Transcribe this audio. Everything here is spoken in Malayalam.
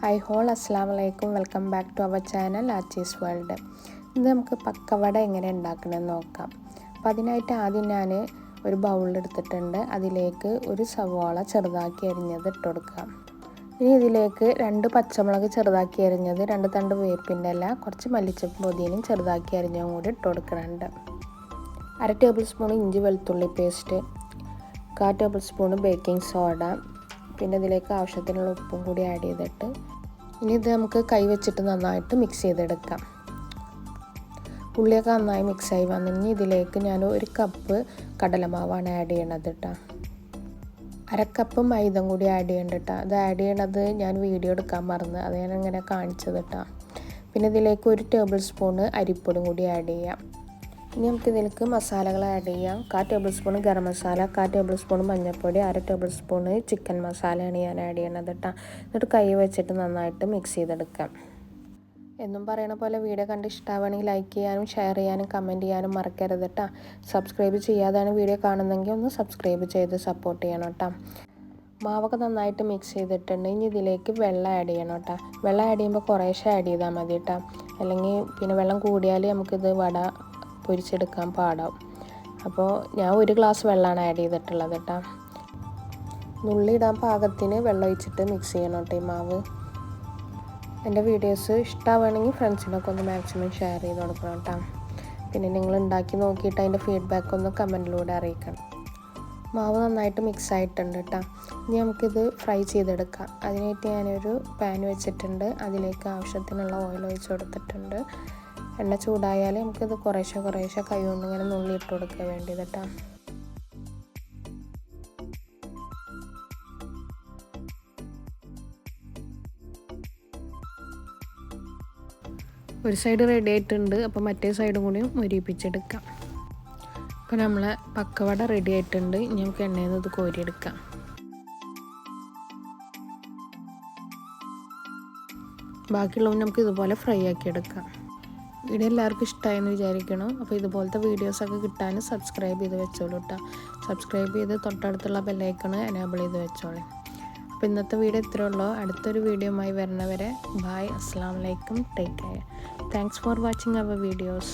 ഹായ് ഹോൾ അസ്സാം വലൈക്കും welcome back to our channel Aachi's world ഇന്ന് നമുക്ക് പക്കവട എങ്ങനെ ഉണ്ടാക്കണമെന്ന് നോക്കാം. അപ്പോൾ അതിനായിട്ട് ആദ്യം ഞാൻ ഒരു ബൗളെടുത്തിട്ടുണ്ട് അതിലേക്ക് ഒരു സവാള ചെറുതാക്കി അരിഞ്ഞത് ഇട്ട് കൊടുക്കാം. ഇനി ഇതിലേക്ക് രണ്ട് പച്ചമുളക് ചെറുതാക്കി അരിഞ്ഞത് രണ്ട് തണ്ട് വേപ്പിന്റെ ഇല കുറച്ച് മല്ലിച്ചപ്പ് പൊതിയനും ചെറുതാക്കി അരിഞ്ഞതും കൂടി ഇട്ട് കൊടുക്കുന്നുണ്ട്. അര ടേബിൾ സ്പൂൺ ഇഞ്ചി വെളുത്തുള്ളി പേസ്റ്റ് കാ ടേബിൾ സ്പൂൺ ബേക്കിംഗ് സോഡ പിന്നെ ഇതിലേക്ക് ആവശ്യത്തിനുള്ള ഉപ്പും കൂടി ആഡ് ചെയ്തിട്ട് ഇനി ഇത് നമുക്ക് കൈ വെച്ചിട്ട് നന്നായിട്ട് മിക്സ് ചെയ്തെടുക്കാം. ഉള്ളിയൊക്കെ നന്നായി മിക്സായി വന്നിനി ഇതിലേക്ക് ഞാൻ ഒരു കപ്പ് കടലമാവാണ് ആഡ് ചെയ്യണത് കേട്ടോ അരക്കപ്പ് മൈദം കൂടി ആഡ് ചെയ്യണ്ട അത് ആഡ് ചെയ്യണത് ഞാൻ വീഡിയോ എടുക്കാൻ മറന്ന്. അത് ഞാൻ ഇങ്ങനെ കാണിച്ചത് കേട്ടോ പിന്നെ ഇതിലേക്ക് ഒരു ടേബിൾ സ്പൂണ് അരിപ്പൊടി കൂടി ആഡ് ചെയ്യാം. ഇനി നമുക്ക് ഇതിലേക്ക് മസാലകൾ ആഡ് ചെയ്യാം. കാ ടേബിൾ സ്പൂൺ ഗരം മസാല കാ ടേബിൾ സ്പൂൺ മഞ്ഞൾപ്പൊടി അര ടേബിൾ സ്പൂൺ ചിക്കൻ മസാലയാണ് ഞാൻ ആഡ് ചെയ്യണത് കേട്ടോ എന്നിട്ട് കൈ വെച്ചിട്ട് നന്നായിട്ട് മിക്സ് ചെയ്തെടുക്കാം. എന്നും പറയണ പോലെ വീഡിയോ കണ്ട് ഇഷ്ടമാവുകയാണെങ്കിൽ ലൈക്ക് ചെയ്യാനും ഷെയർ ചെയ്യാനും കമന്റ് ചെയ്യാനും മറക്കരുത് കേട്ടോ സബ്സ്ക്രൈബ് ചെയ്യാതാണ് വീഡിയോ കാണുന്നെങ്കിൽ ഒന്ന് സബ്സ്ക്രൈബ് ചെയ്ത് സപ്പോർട്ട് ചെയ്യണം കേട്ടോ മാവൊക്കെ നന്നായിട്ട് മിക്സ് ചെയ്തിട്ടുണ്ട്. ഇനി ഇതിലേക്ക് വെള്ളം ആഡ് ചെയ്യണം കേട്ടോ വെള്ളം ആഡ് ചെയ്യുമ്പോൾ കുറേശ്ശെ ആഡ് ചെയ്താൽ മതി കേട്ടോ അല്ലെങ്കിൽ പിന്നെ വെള്ളം കൂടിയാൽ നമുക്കിത് വട പൊരിച്ചെടുക്കാൻ പാടാവും അപ്പോൾ ഞാൻ ഒരു ഗ്ലാസ് വെള്ളമാണ് ആഡ് ചെയ്തിട്ടുള്ളത് കേട്ടോ. നുള്ളിയിടാൻ പാകത്തിന് വെള്ളം ഒഴിച്ചിട്ട് മിക്സ് ചെയ്യണം കേട്ടോ ഈ മാവ്. എന്റെ വീഡിയോസ് ഇഷ്ടമാവുകയാണെങ്കിൽ ഫ്രണ്ട്സിനൊക്കെ ഒന്ന് മാക്സിമം ഷെയർ ചെയ്ത് കൊടുക്കണം കേട്ടോ. പിന്നെ നിങ്ങൾ ഉണ്ടാക്കി നോക്കിയിട്ട് അതിന്റെ ഫീഡ്ബാക്ക് ഒന്ന് കമന്റിലൂടെ അറിയിക്കണം. മാവ് നന്നായിട്ട് മിക്സ് ആയിട്ടുണ്ട് കേട്ടോ. ഇനി നമുക്കിത് ഫ്രൈ ചെയ്തെടുക്കാം. അതിനായിട്ട് ഞാനൊരു പാൻ വെച്ചിട്ടുണ്ട്. അതിലേക്ക് ആവശ്യത്തിനുള്ള ഓയിൽ ഒഴിച്ച് കൊടുത്തിട്ടുണ്ട്. എണ്ണ ചൂടായാൽ നമുക്കിത് കുറേശ്ശെ കുറേശ്ശെ കൈ കൊണ്ട് ഇങ്ങനെ നുള്ളി ഇട്ട് കൊടുക്കുക വേണ്ടത് കേട്ടോ. ഒരു സൈഡ് റെഡി ആയിട്ടുണ്ട്. അപ്പോൾ മറ്റേ സൈഡും കൂടി മുരിപ്പിച്ചെടുക്കാം. അപ്പോൾ നമ്മളെ പക്കവട റെഡി ആയിട്ടുണ്ട്. ഇനി നമുക്ക് എണ്ണയിൽ നിന്ന് ഇത് കോരിയെടുക്കാം. ബാക്കിയുള്ളവ നമുക്ക് ഇതുപോലെ ഫ്രൈ ആക്കി എടുക്കാം. വീഡിയോ എല്ലാവർക്കും ഇഷ്ടമായെന്ന് വിചാരിക്കണം. അപ്പോൾ ഇതുപോലത്തെ വീഡിയോസൊക്കെ കിട്ടാൻ സബ്സ്ക്രൈബ് ചെയ്ത് വെച്ചോളൂ കേട്ടോ സബ്സ്ക്രൈബ് ചെയ്ത് തൊട്ടടുത്തുള്ള ബെല്ലൈക്കണ് എനേബിൾ ചെയ്ത് വെച്ചോളൂ. അപ്പോൾ ഇന്നത്തെ വീഡിയോ ഇത്രയേ ഉള്ളൂ. അടുത്തൊരു വീഡിയോയുമായി വരുന്നവരെ ബായ് അസ്സാം വലൈക്കും take care thanks for watching our videos